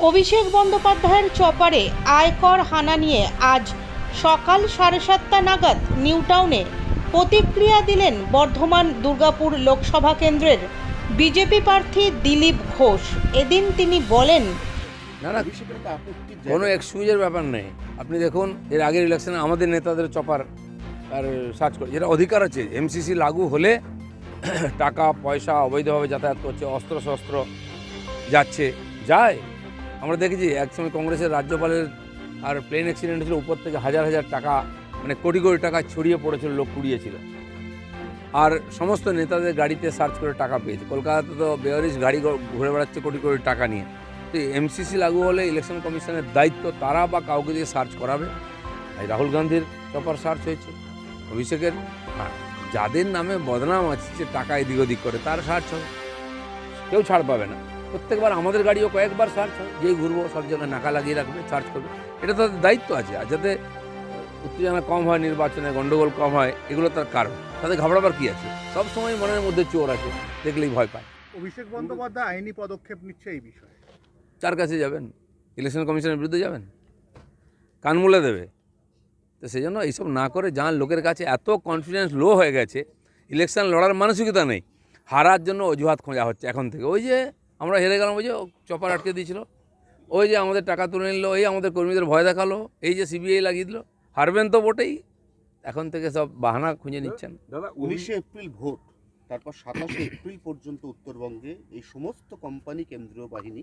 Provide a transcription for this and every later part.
অভিষেক বন্দ্যোপাধ্যায়ের চপারে আয়কর হানা নিয়ে আজ সকাল সাড়ে সাতটা নাগাদ নিউটাউনে প্রতিক্রিয়া দিলেন বর্ধমান দুর্গাপুর লোকসভা কেন্দ্রের বিজেপি প্রার্থী দিলীপ ঘোষ। এদিন তিনি বলেন না না কোনো এক্সকিউজের ব্যাপার নেই। আপনি দেখুন এর আগের ইলেকশনে আমাদের নেতাদের চপার আর সার্চ করে যেটা অধিকার আছে এমসিসি লাগু হলে টাকা পয়সা অবৈধভাবে যাতায়াত করছে অস্ত্র শস্ত্র যাচ্ছে যায়। আমরা দেখেছি একসময় কংগ্রেসের রাজ্যপালের আর প্লেন অ্যাক্সিডেন্ট হয়েছিল, উপর থেকে হাজার হাজার টাকা মানে কোটি কোটি টাকা ছড়িয়ে পড়েছিল, লোক কুড়িয়েছিল আর সমস্ত নেতাদের গাড়িতে সার্চ করে টাকা পেয়েছে। কলকাতাতে তো বেয়ারিশ গাড়ি ঘুরে বেড়াচ্ছে কোটি কোটি টাকা নিয়ে। তো এমসিসি লাগু হলে ইলেকশন কমিশনের দায়িত্ব তারা বা কাউকে দিয়ে সার্চ করাবে? এই রাহুল গান্ধীর ব্যাপার সার্চ হয়েছে। অভিষেকের? যাদের নামে বদনাম আছে যে টাকা এদিক ওদিক করে, তার সার্চ হবে। কেউ ছাড় পাবে না। প্রত্যেকবার আমাদের গাড়িও কয়েকবার সার্চ হয় যেই ঘুরবো সব জায়গায় নাকা লাগিয়ে রাখবে সার্চ করবে। এটা তাদের দায়িত্ব আছে আর যাতে উত্তেজনা কম হয় নির্বাচনে গণ্ডগোল কম হয় এগুলো তার কারণ। তাদের ঘাবড়াবার কি আছে? সব সময় মনের মধ্যে চোর আছে দেখলেই ভয় পায়। অভিষেক বন্দ্যোপাধ্যায় আইনি পদক্ষেপ নিচ্ছে এই বিষয়ে। কার কাছে যাবেন? ইলেকশন কমিশনের বিরুদ্ধে যাবেন? কান মুলে দেবে? তো সেই জন্য এইসব না করে যান লোকের কাছে এত কনফিডেন্স লো হয়ে গেছে ইলেকশন লড়ার মানসিকতা নেই হারার জন্য অজুহাত খোঁজা হচ্ছে এখন থেকে। ওই যে আমরা হেরে গেলাম ওই যে চপার আটকে দিয়েছিল। ওই যে আমাদের টাকা তুলে নিল এই আমাদের কর্মীদের ভয় দেখাল এই যে সিবিআই লাগিয়ে দিল। হারবেন তো বটেই এখন থেকে সব বাহানা খুঁজে নিচ্ছেন। দাদা উনিশে এপ্রিল ভোট তারপর সাতাশে এপ্রিল পর্যন্ত উত্তরবঙ্গে এই সমস্ত কোম্পানি কেন্দ্রীয় বাহিনী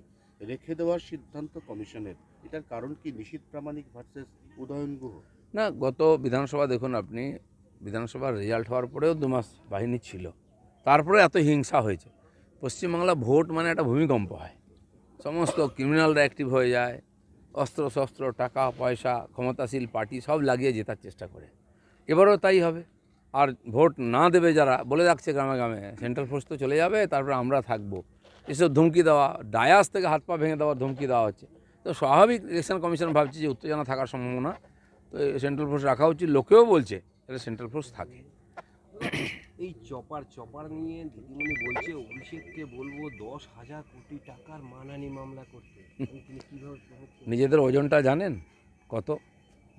রেখে দেওয়ার সিদ্ধান্ত কমিশনের। এটার কারণ কি নিশীত প্রামাণিক ভার্সেস উদয়ন গুহ? না গত বিধানসভা দেখুন আপনি বিধানসভার রেজাল্ট হওয়ার পরেও দু মাস বাহিনী ছিল। তারপরে এত হিংসা হয়েছে। পশ্চিমবাংলা ভোট মানে একটা ভূমিকম্প হয়। সমস্ত ক্রিমিনালরা অ্যাক্টিভ হয়ে যায়। অস্ত্র, শস্ত্র, টাকা, পয়সা, ক্ষমতাশীল পার্টি সব লাগিয়ে জেতার চেষ্টা করে। এবারও তাই হবে। আর ভোট না দেবে যারা, বলে রাখছে গ্রামে গ্রামে সেন্ট্রাল ফোর্স তো চলে যাবে, তারপরে আমরা থাকব। এসব ধমকি দেওয়া ডায়াস থেকে হাত পা ভেঙে দেওয়ার ধমকি দেওয়া হচ্ছে। তো স্বাভাবিক ইলেকশন কমিশন ভাবছে যে উত্তেজনা থাকার সম্ভাবনা। তো সেন্ট্রাল ফোর্স রাখা উচিত। লোকেও বলছে, এটা সেন্ট্রাল ফোর্স থাকে। এই চপার চপার নিয়ে দিদিমণি বলছে অভিষেককে বলব দশ হাজার কোটি টাকার মানানি মামলা করতে। তিনি কীভাবে নিজেদের ওজনটা জানেন? কত?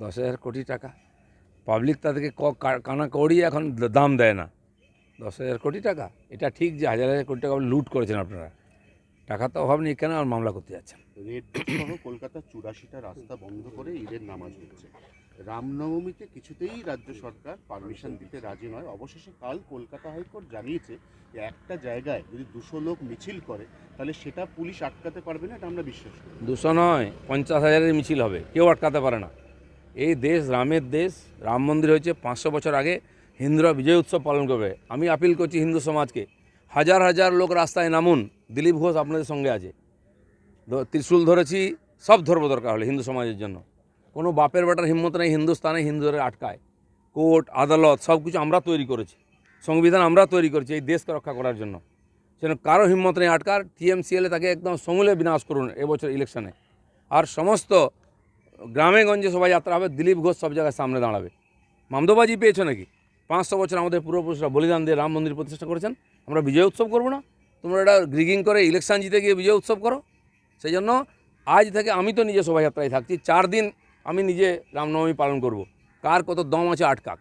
দশ হাজার কোটি টাকা। পাবলিক তাদেরকে ক- কানা কড়ি এখন দাম দেয় না। দশ হাজার কোটি টাকা। এটা ঠিক যে হাজার হাজার কোটি টাকা লুট করেছেন আপনারা। টাকা তো অভাব নেই কেন আর মামলা করতে যাচ্ছেন? রেড সহ কলকাতার চুরাশিটা রাস্তা বন্ধ করে ঈদের নামাজ হচ্ছে। রামনবমীতে কিছুতেই রাজ্য সরকার পারমিশন দিতে রাজি নয়। অবশেষে কাল কলকাতা হাইকোর্ট জানিয়েছে যে একটা জায়গায় যদি দুশো লোক মিছিল করে, তাহলে সেটা পুলিশ আটকাতে পারবে না, এটা আমরা বিশ্বাস করি। দুশো নয়, পঞ্চাশ হাজারের মিছিল হবে, কেউ আটকাতে পারে না। এই দেশ রামের দেশ, রাম মন্দির হয়েছে পাঁচশো বছর আগে, হিন্দুরা বিজয় উৎসব পালন করবে। আমি আপিল করছি হিন্দু সমাজকে, হাজার হাজার লোক রাস্তায় নামুন, দিলীপ ঘোষ আপনাদের সঙ্গে আছে। ত্রিশূল ধরেছি, সব ধর্ম দরকার হলে হিন্দু সমাজের জন্য। কোনো বাপের বেটার হিম্মত নেই, হিন্দুস্তানে হিন্দুদের আটকায়। কোর্ট, আদালত সব কিছু আমরা তৈরি করেছি। সংবিধান আমরা তৈরি করেছি এই দেশকে রক্ষা করার জন্য। সেন কারও হিম্মত নেই আটকার, টিএমসিএলে তাকে একদম সমূলে বিনাশ করুন এবছর ইলেকশনে আর সমস্ত গ্রামে গঞ্জে শোভাযাত্রা হবে, দিলীপ ঘোষ সব জায়গায় সামনে দাঁড়াবে। মামদোবাজি পেয়েছ নাকি? পাঁচশো বছর আমাদের পূর্বপুরুষরা বলিদান দিয়ে রাম মন্দির প্রতিষ্ঠা করেছেন। আমরা বিজয় উৎসব করব না। তোমরা এটা গ্রিগিং করে ইলেকশন জিতে গিয়ে বিজয় উৎসব করো। সেই জন্য আজ থেকে আমি তো নিজে শোভাযাত্রায় থাকছি। চার দিন আমি নিজে রামনবমী পালন করব। কার কত দম আছে আটকাক।